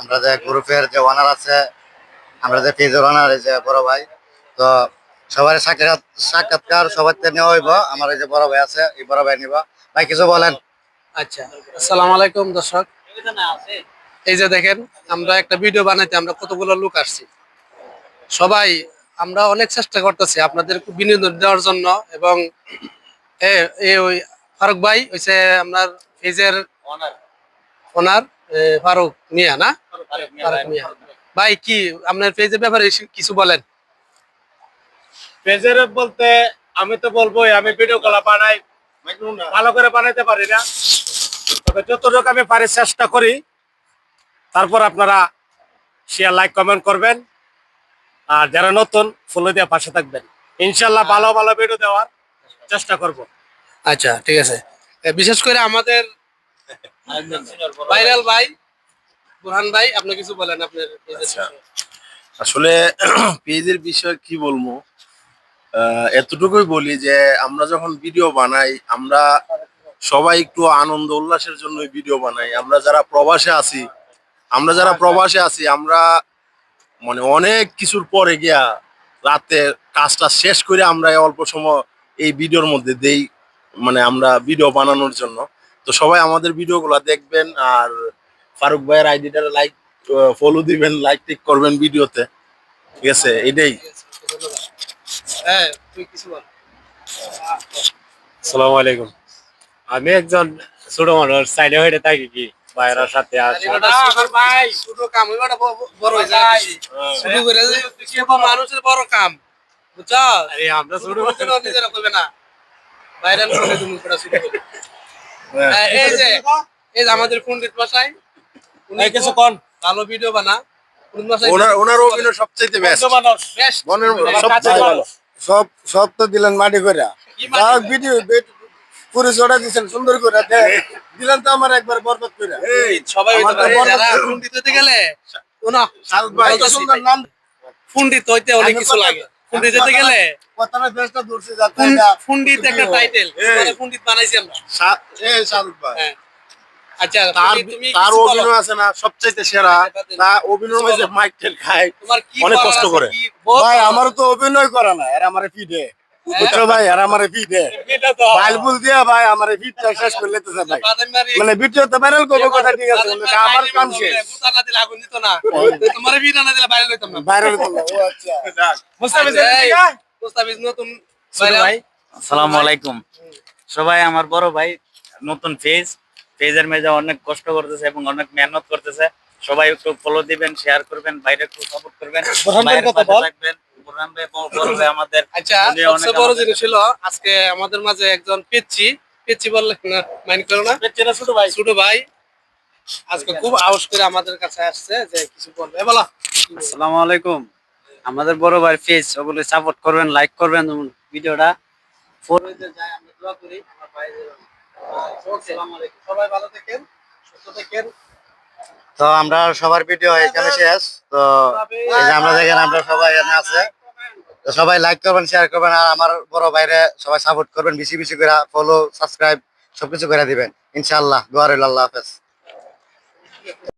আমরা যে গ্রুপের যে ওনার আছে আমরা যে পেজের ওনার যে বড় ভাই তো সবার সাক্ষাৎ সাক্ষাৎকার সবার থেকে নেওয়া হইব। আমার এই যে বড় ভাই আছে এই বড় ভাই নিব। ভাই কিছু বলেন। আচ্ছা আসসালামু আলাইকুম দর্শক। এই যে দেখেন আমরা একটা ভিডিও বানাইতে আমরা কতগুলো লোক আসছি। সবাই আমরা অনেক চেষ্টা করতেছি আপনাদের বিনোদন দেওয়ার জন্য এবং ওই ফারুক ভাই হইছে আপনার পেজের ওনার ফারুক মিয়া না? ভাই কি আপনার পেজের ব্যাপারে কিছু বলেন? পেজের বলতে আমি তো বলবোই আমি ভিডিও গুলা বানাই ভালো করে বানাইতে পারি না। তবে যতটুকু আমি পারি চেষ্টা করি তারপর আপনারা শেয়ার লাইক কমেন্ট করবেন। আর যারা নতুন ফলো দিয়ে পাশে থাকবেন। ইনশাল্লাহ ভালো ভালো ভিডিও দেওয়ার চেষ্টা করব। আচ্ছা ঠিক আছে। বিশেষ করে আমাদের ভাইরাল ভাই বুরহান ভাই আপনি কিছু বলেন আপনার আচ্ছা। আসলে পেজের বিষয়ে কি বলব? এতটুকুই বলি যে আমরা যখন ভিডিও বানাই আমরা সবাই একটু আনন্দ উল্লাসের জন্য ভিডিও বানাই। আমরা যারা প্রবাসে আছি আমরা যারা প্রবাসে আছি আমরা মানে অনেক কিছুর পরে গিয়া রাতে কাজটা শেষ করে আমরা অল্প সময় এই ভিডিওর মধ্যে দেই মানে আমরা ভিডিও বানানোর জন্য। তো সবাই আমাদের ভিডিওগুলো দেখবেন আর ফারুক ভাইয়ের আইডিটা লাইক ফলো দিবেন লাইক টিক করবেন ভিডিওতে। ঠিক আছে? এটাই। হ্যাঁ তুই কিছু বল। আসসালামু আলাইকুম। আমি একজন ছোট মানুষ সাইডে হয়ে থাকি কি? বাইরের সাথে আছি। ভাই ছোট কাম ওইটা বড় যায় বেশি। শুরু করে যে ছোট মানুষের বড় কাম বুঝছ আরে আমরা ছোট নিজেরা করবে না। হ্যাঁ, এই যে এই যে আমাদের মশাই উনি এই কিছু কোন। ভালো ভিডিও বানা। ওনার ওনার অভিনয় সবচাইতে বেস্ট মনের সবচাইতে ভালো। সব সব তো দিলেন মাটি করে? ভিডিও পুরো জোড়া দিচ্ছেন সুন্দর করে দিলেন তো আমার একবার বরবাদ করে এই সবাই আমার তো হইতে পারে, বড় যারা বড়- পণ্ডিত হতে গেলে শোনো ভাই এত সুন্দর নাম। পণ্ডিত হইতে অনেক কিছু লাগে। পণ্ডিত হতে গেলে কথাটা বেশটা দূরছে যাতে একটা টাইটেল। পণ্ডিত বানাইছি আমরা। শা- শাহরুখ ভাই। হ্যাঁ। আচ্ছা তার তার অভিনয় আছে না সবচাইতে সেরা। তা অভিনয় মাঝে মাইক টেল খায়। অনেক কষ্ট করে। ভাই আমার তো অভিনয় করা না এরা আমারে ফিডে বুঝছ ভাই এরা আমারে ফিডে বাইলবুল দিয়া ভাই আমারে ফিডটা শেষ করে লেতেছে ভাই। মানে ভিডিও তো ভাইরাল করব কথা ঠিক আছে বাদামি কিন্তু মারি আমার কাম শেষ। করলে বুতা না দিলে আগুন দিত না। তোমার ভিডিও না দিলে বাইরে লইতাম না। ভাইরাল করব ও আচ্ছা। মুস্তাফিজ মুস্তাফিজ নতুন ভাই আসসালামু আলাইকুম। সবাই আমার বড় ভাই নতুন পেজ পেজের মেজে অনেক কষ্ট করতেছে এবং অনেক মেহনত করতেছে। সবাই একটু ফলো দিবেন শেয়ার করবেন বাইরে একটু সাপোর্ট করবেন। থাকবেন। আমাদের আচ্ছা সবচেয়ে বড় জিনিস হলো আজকে আমাদের মাঝে একজন পেচ্ছি। পেচ্ছি বললে না মাইন্ড করো না। চেনা ছোট ভাই। ছোট ভাই। আজকে খুব করে আমাদের কাছে আসছে যে কিছু বলবে। বলো। আসসালামু আলাইকুম। আমাদের বড় ভাই পেজ ওগুলো সাপোর্ট করবেন লাইক করবেন ভিডিওটা। দোয়া করি আমার ভাই আলাইকুম। তো আমরা সবার ভিডিও এখানে শেষ। তো এই যে আমরা দেখেন, আমরা সবাই এখানে আছে। সবাই লাইক করবেন শেয়ার করবেন, আর আমার বড় বাইরে সবাই সাপোর্ট করবেন, বেশি বেশি করে ফলো সাবস্ক্রাইব সবকিছু করে দিবেন। ইনশাআল্লাহ দোয়ার আল্লাহ হাফেজ।